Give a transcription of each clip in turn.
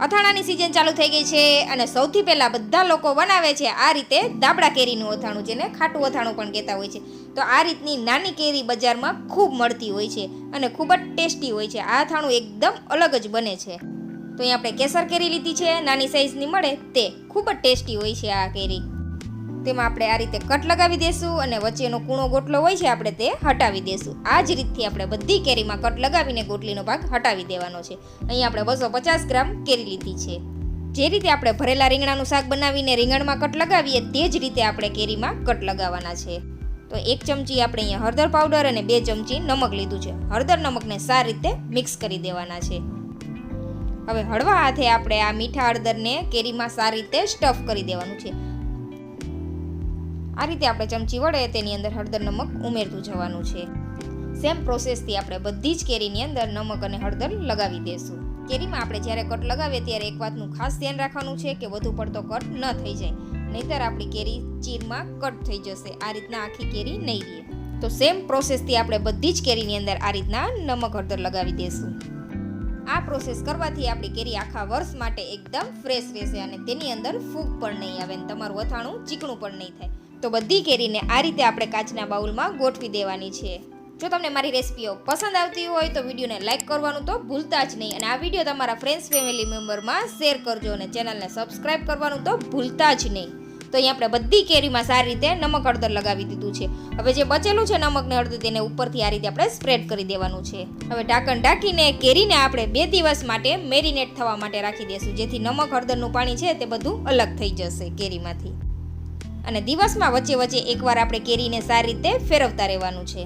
અથાણાની season ચાલુ થઈ ગઈ છે અને સૌથી પહેલાં બધા લોકો બનાવે છે આ રીતે દાબડા કેરીનું અથાણું, જેને ખાટું અથાણું પણ કહેતા હોય છે. તો આ રીતની નાની કેરી બજારમાં ખૂબ મળતી હોય છે અને ખૂબ જ ટેસ્ટી હોય છે. આ અથાણું એકદમ અલગ જ બને છે. તો અહીં આપણે કેસર કેરી લીધી છે. નાની સાઇઝની મળે તે. ખૂબ જ ટેસ્ટી હોય છે આ કેરી. તેમાં આપણે આ રીતે કટ લગાવી દેશું અને વચ્ચેનો કૂણો ગોટલો હોય છે આપણે તે હટાવી દેશું. આ જ રીતથી આપણે બધી કેરીમાં કટ લગાવીને ગોટલીનો ભાગ હટાવી દેવાનો છે. અહીં આપણે બસો પચાસ ગ્રામ કેરી લીધી છે. જે રીતે આપણે ભરેલા રીંગણાનું શાક બનાવીને રીંગણમાં કટ લગાવીએ તે જ રીતે આપણે કેરીમાં કટ લગાવવાના છે. તો એક ચમચી આપણે અહીંયા હળદર પાવડર અને બે ચમચી નમક લીધું છે. હળદર નમકને સારી રીતે મિક્સ કરી દેવાના છે. હવે હળવા હાથે આપણે આ મીઠા હળદરને કેરીમાં સારી રીતે સ્ટફ કરી દેવાનું છે. આ રીતે આપણે ચમચી વડે તેની અંદર હળદર, નમક ઉમેરતું જવાનું છે. સેમ પ્રોસેસથી આપણે બધી જ કેરીની અંદર નમક અને હળદર લગાવી દેશું. કેરીમાં આપણે જ્યારે કટ લગાવીએ ત્યારે એક વાતનું ખાસ ધ્યાન રાખવાનું છે કે વધુ પડતો કટ ન થઈ જાય. નહીતર આપણી કેરી ચીરમાં કટ થઈ જશે. આ રીતના આખી કેરી નહીં રહે. તો સેમ પ્રોસેસથી આપણે બધી જ કેરીની અંદર આ રીતના નમક, હળદર લગાવી દેશું. આ પ્રોસેસ કરવાથી આપણી કેરી આખા વર્ષ માટે એકદમ ફ્રેશ રહેશે અને તેની અંદર ફૂગ પણ નહીં આવે અને તમારું અથાણું ચીકણું પણ નહીં થાય. તો બધી કેરીને આ રીતે આપણે કાચના બાઉલમાં ગોઠવી દેવાની છે. જો તમને મારી રેસિપીઓ પસંદ આવતી હોય તો વિડીયોને લાઇક કરવાનું તો ભૂલતા જ નહીં અને આ વીડિયો તમારા ફ્રેન્ડ્સ ફેમિલી મેમ્બરમાં શેર કરજો અને ચેનલને સબસ્ક્રાઇબ કરવાનું તો ભૂલતા જ નહીં. તો અહીં આપણે બધી કેરીમાં સારી રીતે નમક હળદર લગાવી દીધું છે. હવે જે બચેલું છે નમકને હળદર, તેને ઉપરથી આ રીતે આપણે સ્પ્રેડ કરી દેવાનું છે. હવે ઢાંકણ ઢાંકીને કેરીને આપણે બે દિવસ માટે મેરિનેટ થવા માટે રાખી દઈશું જેથી નમક, હળદરનું પાણી છે તે બધું અલગ થઈ જશે કેરીમાંથી. અને દિવસમાં વચ્ચે વચ્ચે એકવાર આપણે કેરીને સારી રીતે ફેરવતા રહેવાનું છે.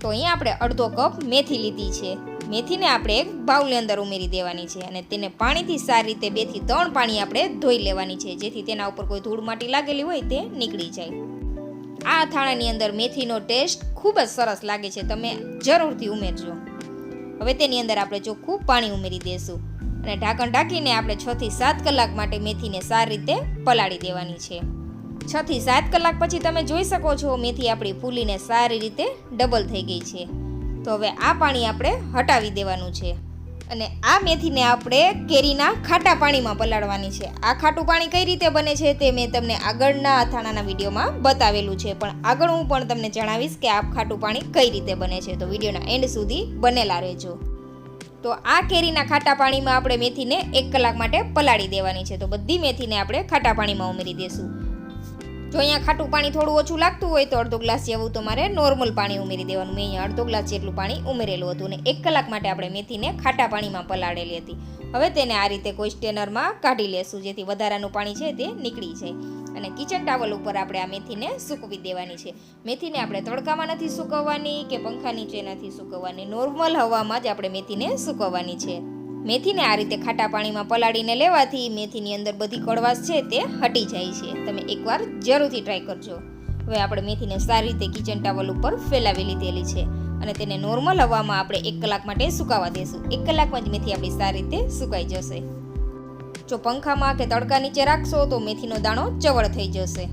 તો અહીંયા આપણે અડધો કપ મેથી લીધી છે. મેથીને આપણે એક બાઉલની અંદર ઉમેરી દેવાની છે અને તેને પાણીથી સારી રીતે બેથી ત્રણ પાણી આપણે ધોઈ લેવાની છે. જેથી તેના ઉપર કોઈ ધૂળ માટી લાગેલી હોય તે નીકળી જાય. આ અથાણાની અંદર મેથીનો ટેસ્ટ ખૂબ જ સરસ લાગે છે. તમે જરૂરથી ઉમેરજો. હવે તેની અંદર આપણે ચોખ્ખું પાણી ઉમેરી દઈશું અને ઢાંકણ ઢાંકીને આપણે છથી સાત કલાક માટે મેથીને સારી રીતે પલાળી દેવાની છે. છ થી સાત કલાક પછી તમે જોઈ શકો છો મેથી આપણી ફૂલીને સારી રીતે ડબલ થઈ ગઈ છે. તો હવે આ પાણી આપણે હટાવી દેવાનું છે. અને આ મેથીને આપણે કેરીના ખાટા પાણીમાં પલાળવાની છે. આ ખાટું પાણી કઈ રીતે બને છે તે મેં તમને આગળના અથાણાના વિડીયોમાં બતાવેલું છે. પણ આગળ હું પણ તમને જણાવીશ કે આ ખાટું પાણી કઈ રીતે બને છે. તો વિડીયોના એન્ડ સુધી બનેલા રહેજો. તો આ કેરીના ખાટા પાણીમાં આપણે મેથીને એક કલાક માટે પલાળી દેવાની છે. તો બધી મેથીને આપણે ખાટા પાણીમાં ઉમેરી દઈશું જો અહીંયા ખાટું પાણી થોડું ઓછું લાગતું હોય તો અડધો ગ્લાસ જેવું તમારે નોર્મલ પાણી ઉમેરી દેવાનું. મેં અહીંયા અડધો ગ્લાસ જેટલું પાણી ઉમેરેલું હતું અને એક કલાક માટે આપણે મેથીને ખાટા પાણીમાં પલાળેલી હતી. હવે તેને આ રીતે કોઈ સ્ટેનરમાં કાઢી લેશું, જેથી વધારાનું પાણી છે તે નીકળી જાય. અને કિચન ટાવલ ઉપર આપણે આ મેથીને સૂકવી દેવાની છે. મેથીને આપણે તડકામાં નથી સૂકવવાની કે પંખા નીચે નથી સૂકવવાની. નોર્મલ હવામાં જ આપણે મેથીને સૂકવવાની છે. મેથીને આ રીતે ખાટા પાણીમાં પલાળીને લેવાથી મેથીની અંદર બધી કડવાશ છે તે હટી જાય છે. તમે એકવાર જરૂરથી ટ્રાય કરજો. હવે આપણે મેથીને સારી રીતે કિચન ટાવલ ઉપર ફેલાવી લીધેલી છે અને તેને નોર્મલ હવામાં આપણે એક કલાક માટે સુકાવા દેશું. એક કલાકમાં જ મેથી આપણી સારી રીતે સુકાઈ જશે. જો પંખામાં કે તડકા નીચે રાખશો તો મેથીનો દાણો ચવળ થઈ જશે.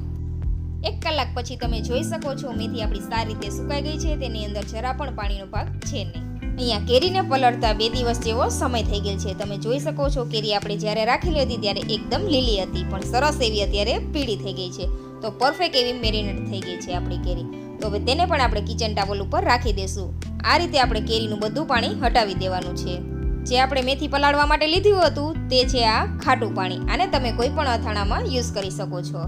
એક કલાક પછી તમે જોઈ શકો છો મેથી આપણી સારી રીતે સુકાઈ ગઈ છે. તેની અંદર જરા પણ પાણીનો ભાગ છે નહીં. અહીંયા કેરીને પલળતા બે દિવસ જેવો સમય થઈ ગયેલ છે. તમે જોઈ શકો છો, કેરી આપણે જ્યારે રાખેલી હતી ત્યારે એકદમ લીલી હતી, પણ સરસ એવી અત્યારે પીળી થઈ ગઈ છે. તો પરફેક્ટ એવી મેરિનેટ થઈ ગઈ છે આપણી કેરી. તો હવે તેને પણ આપણે કિચન ટાવલ ઉપર રાખી દેશું. આ રીતે આપણે કેરીનું બધું પાણી હટાવી દેવાનું છે. જે આપણે મેથી પલાળવા માટે લીધું હતું, તે છે આ ખાટું પાણી. આને તમે કોઈ પણ અથાણામાં યુઝ કરી શકો છો.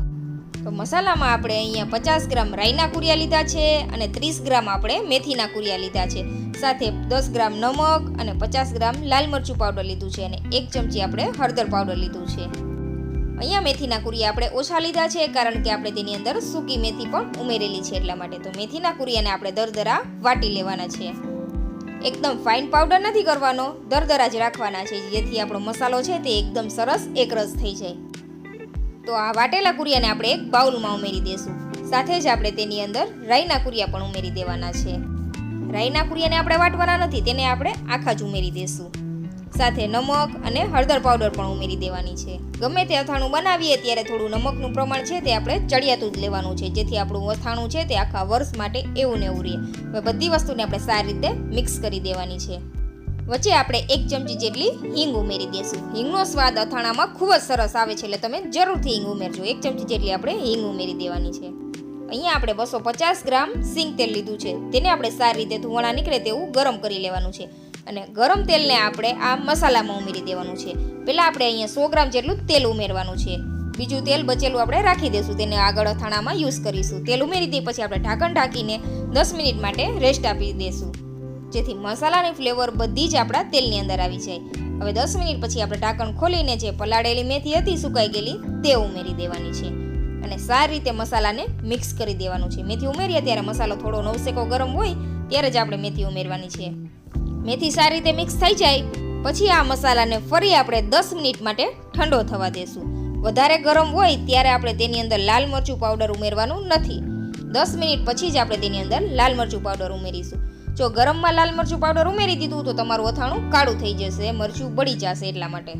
તો મસાલામાં આપણે અહીંયા પચાસ ગ્રામ રાઈના કુરિયા લીધા છે અને ત્રીસ ગ્રામ આપણે મેથીના કુરિયા લીધા છે. સાથે દસ ગ્રામ નમક અને પચાસ ગ્રામ લાલ મરચું પાવડર લીધું છે અને એક ચમચી આપણે હળદર પાવડર લીધું છે. અહીંયા મેથીના કુરિયા આપણે ઓછા લીધા છે કારણ કે આપણે તેની અંદર સૂકી મેથી પણ ઉમેરેલી છે એટલા માટે તો મેથીના કુરિયાને આપણે દરદરા વાટી લેવાના છે. એકદમ ફાઇન પાવડર નથી કરવાનો, દરદરા જ રાખવાના છે. જેથી આપણો મસાલો છે તે એકદમ સરસ એકરસ થઈ જાય. તો આ વાટેલા કુરિયાને આપણે એક બાઉલમાં ઉમેરી દઈશું સાથે જ આપણે તેની અંદર રાઈના કુરિયા પણ ઉમેરી દેવાના છે. રાઈના કુરિયાને આપણે વાટવાના નથી, તેને આપણે આખા જ ઉમેરી દઈશું સાથે નમક અને હળદર પાવડર પણ ઉમેરી દેવાની છે. ગમે તે અથાણું બનાવીએ ત્યારે થોડું નમકનું પ્રમાણ છે તે આપણે ચડિયાતું જ લેવાનું છે. જેથી આપણું અથાણું છે તે આખા વર્ષ માટે એવું ને એવું રહે. હવે બધી વસ્તુને આપણે સારી રીતે મિક્સ કરી દેવાની છે. વચ્ચે આપણે એક ચમચી જેટલી હિંગ ઉમેરી દઈશું હિંગનો સ્વાદ અથાણામાં ખૂબ જ સરસ આવે છે એટલે તમે જરૂરથી હિંગ ઉમેરજો. એક ચમચી જેટલી આપણે હિંગ ઉમેરી દેવાની છે. અહીંયા આપણે બસો પચાસ ગ્રામ સિંગ તેલ લીધું છે. તેને આપણે સારી રીતે ધુવાણા નીકળે તેવું ગરમ કરી લેવાનું છે. અને ગરમ તેલને આપણે આ મસાલામાં ઉમેરી દેવાનું છે. પહેલાં આપણે અહીંયા સો ગ્રામ જેટલું તેલ ઉમેરવાનું છે. બીજું તેલ બચેલું આપણે રાખી દઈશું તેને આગળ અથાણામાં યુઝ કરીશું. તેલ ઉમેરી દઈએ પછી આપણે ઢાંકણ ઢાંકીને દસ મિનિટ માટે રેસ્ટ આપી દઈશું જેથી મસાલાની ફ્લેવર બધી જ આપણા તેલની અંદર આવી જાય. હવે દસ મિનિટ પછી આપણે ઢાંકણ ખોલીને જે પલાળેલી મેથી હતી, સુકાઈ ગયેલી, તે ઉમેરી દેવાની છે. અને સારી રીતે મસાલાને મિક્સ કરી દેવાનું છે. મેથી ઉમેરીએ ત્યારે મસાલો થોડો નવસેકો ગરમ હોય ત્યારે જ આપણે મેથી ઉમેરવાની છે. મેથી સારી રીતે મિક્સ થઈ જાય, પછી આ મસાલાને ફરી આપણે દસ મિનિટ માટે ઠંડો થવા દેશું. વધારે ગરમ હોય ત્યારે આપણે તેની અંદર લાલ મરચું પાવડર ઉમેરવાનું નથી. દસ મિનિટ પછી જ આપણે તેની અંદર લાલ મરચું પાવડર ઉમેરીશું. જો ગરમમાં લાલ મરચું પાવડર ઉમેરી દીધું તો તમારું અથાણું કાળું થઈ જશે, મરચું બળી જશે એટલા માટે.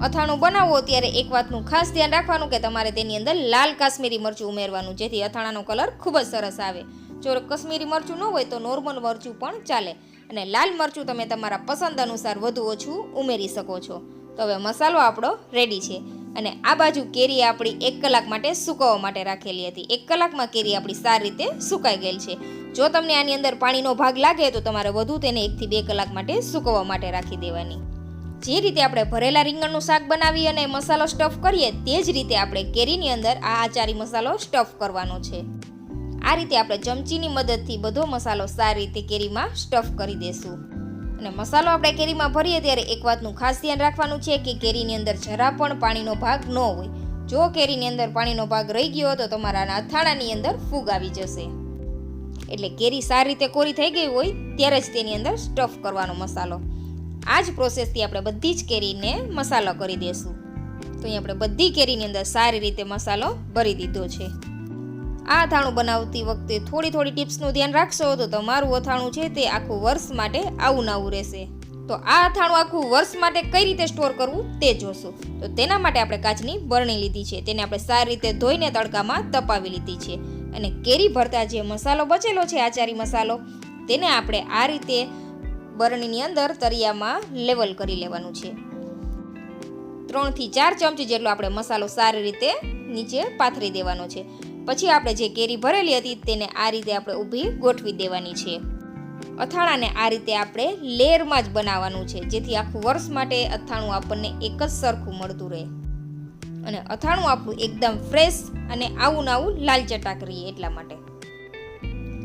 અથાણું બનાવો ત્યારે એક વાતનું ખાસ ધ્યાન રાખવાનું કે તમારે તેની અંદર લાલ કાશ્મીરી મરચું ઉમેરવાનું, જેથી અથાણાનો કલર ખૂબ જ સરસ આવે. જો કાશ્મીરી મરચું ન હોય તો નોર્મલ મરચું પણ ચાલે. અને લાલ મરચું તમે તમારા પસંદ અનુસાર વધુ ઓછું ઉમેરી શકો છો. તો હવે મસાલો આપણો રેડી છે. અને આ બાજુ કેરી આપણી એક કલાક માટે સુકવવા માટે રાખેલી હતી. એક કલાકમાં કેરી આપણી સારી રીતે સુકાઈ ગયેલ છે. જો તમને આની અંદર પાણીનો ભાગ લાગે તો તમારે વધુ તેને એકથી બે કલાક માટે સુકવવા માટે રાખી દેવાની. જે રીતે આપણે ભરેલા રીંગણનું શાક બનાવી અને મસાલો સ્ટફ કરીએ, તે જ રીતે આપણે કેરીની અંદર આ આચારી મસાલો સ્ટફ કરવાનો છે. આ રીતે આપણે ચમચીની મદદથી બધો મસાલો સારી રીતે કેરીમાં સ્ટફ કરી દેશું. અને મસાલો આપણે કેરીમાં ભરીએ ત્યારે એક વાતનું ખાસ ધ્યાન રાખવાનું છે કે કેરીની અંદર જરા પણ પાણીનો ભાગ ન હોય. જો કેરીની અંદર પાણીનો ભાગ રહી ગયો તો તમારા અથાણાની અંદર ફૂગ આવી જશે. એટલે કેરી સારી રીતે કોરી થઈ ગઈ હોય, ત્યારે જ તેની અંદર સ્ટફ કરવાનો મસાલો. આ જ પ્રોસેસથી આપણે બધી જ કેરીને મસાલો કરી દઈશું તો અહીં આપણે બધી કેરીની અંદર સારી રીતે મસાલો ભરી દીધો છે. આ અથાણું બનાવતી વખતે થોડી થોડી ટિપ્સનું ધ્યાન રાખશો તો તમારું અથાણું છે તે આખું વર્ષ માટે આવું નવું રહેશે. તો આ અથાણું આખું વર્ષ માટે કઈ રીતે સ્ટોર કરવું તે જોશું. તો તેના માટે આપણે કાચની બરણી લીધી છે. તેને આપણે સારી રીતે ધોઈને તડકામાં તપાવી લીધી છે. અને કેરી ભરતા જે મસાલો બચેલો છે, આચારી મસાલો, તેને આપણે આ રીતે બરણીની અંદર તરિયામાં લેવલ કરી લેવાનું છે. ત્રણથી ચાર ચમચી જેટલો આપણે મસાલો સારી રીતે નીચે પાથરી દેવાનો છે. પછી આપણે જે કેરી ભરેલી હતી તેને આ રીતે આપણે ઊભી ગોઠવી દેવાની છે. અથાણાને આ રીતે આપણે લેયરમાં જ બનાવવાનું છે, જેથી આખું વર્ષ માટે અથાણું આપણને એક જ સરખું મળતું રહે. અને અથાણું આપણું એકદમ ફ્રેશ અને આવું નાવું લાલ ચટાક રહીએ એટલા માટે.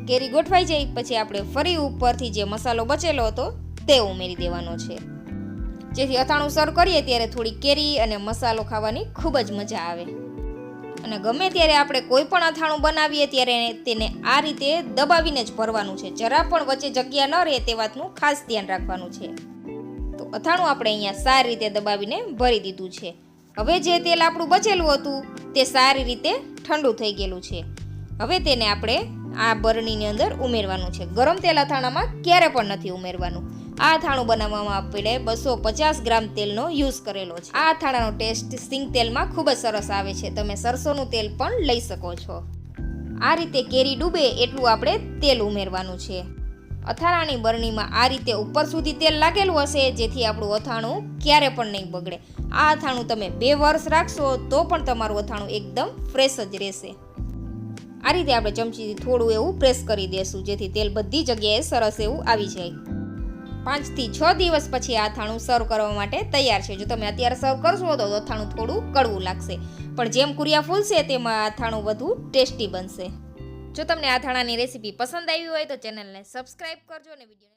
કેરી ગોઠવાઈ જાય, પછી આપણે ફરી ઉપરથી જે મસાલો બચેલો હતો તે ઉમેરી દેવાનો છે. જેથી અથાણું સર્વ કરીએ ત્યારે થોડી કેરી અને મસાલો ખાવાની ખૂબ જ મજા આવે. અને ગમે ત્યારે આપણે કોઈ પણ અથાણું બનાવીએ ત્યારે તેને આ રીતે દબાવીને જ ભરવાનું છે. જરા પણ વચ્ચે જગ્યા ન રહે તે વાતનું ખાસ ધ્યાન રાખવાનું છે. તો અથાણું આપણે અહીંયા સારી રીતે દબાવીને ભરી દીધું છે. હવે જે તેલ આપણું બચેલું હતું તે સારી રીતે ઠંડુ થઈ ગયેલું છે. હવે તેને આપણે આ બરણીની અંદર ઉમેરવાનું છે. ગરમ તેલ અથાણામાં ક્યારે પણ નથી ઉમેરવાનું. આ અથાણું બનાવવામાં આપણે બસો પચાસ ગ્રામ તેલનો યુઝ કરેલો છે. આ અથાણાનો ટેસ્ટ સિંગ તેલમાં ખૂબ જ સરસ આવે છે. તમે સરસોનું તેલ પણ લઈ શકો છો. આ રીતે કેરી ડૂબે એટલું આપણે તેલ ઉમેરવાનું છે. અથાણાની બરણીમાં આ રીતે ઉપર સુધી તેલ લાગેલું હશે, જેથી આપણું અથાણું ક્યારે પણ નહીં બગડે. આ અથાણું તમે બે વર્ષ રાખશો તો પણ તમારું અથાણું એકદમ ફ્રેશ જ રહેશે. આ રીતે આપણે ચમચીથી થોડું એવું પ્રેસ કરી દેશું, જેથી તેલ બધી જગ્યાએ સરસ એવું આવી જાય. પાંચથી છ દિવસ પછી આ અથાણું સર્વ કરવા માટે તૈયાર છે. જો તમે અત્યારે સર્વ કરશો તો અથાણું થોડું કડવું લાગશે. પણ જેમ કુરિયા ફૂલશે તેમાં અથાણું વધુ ટેસ્ટી બનશે. જો તમને આ થાણાની રેસીપી પસંદ આવી હોય તો ચેનલને સબસ્ક્રાઇબ કરજો અને વિડીયોને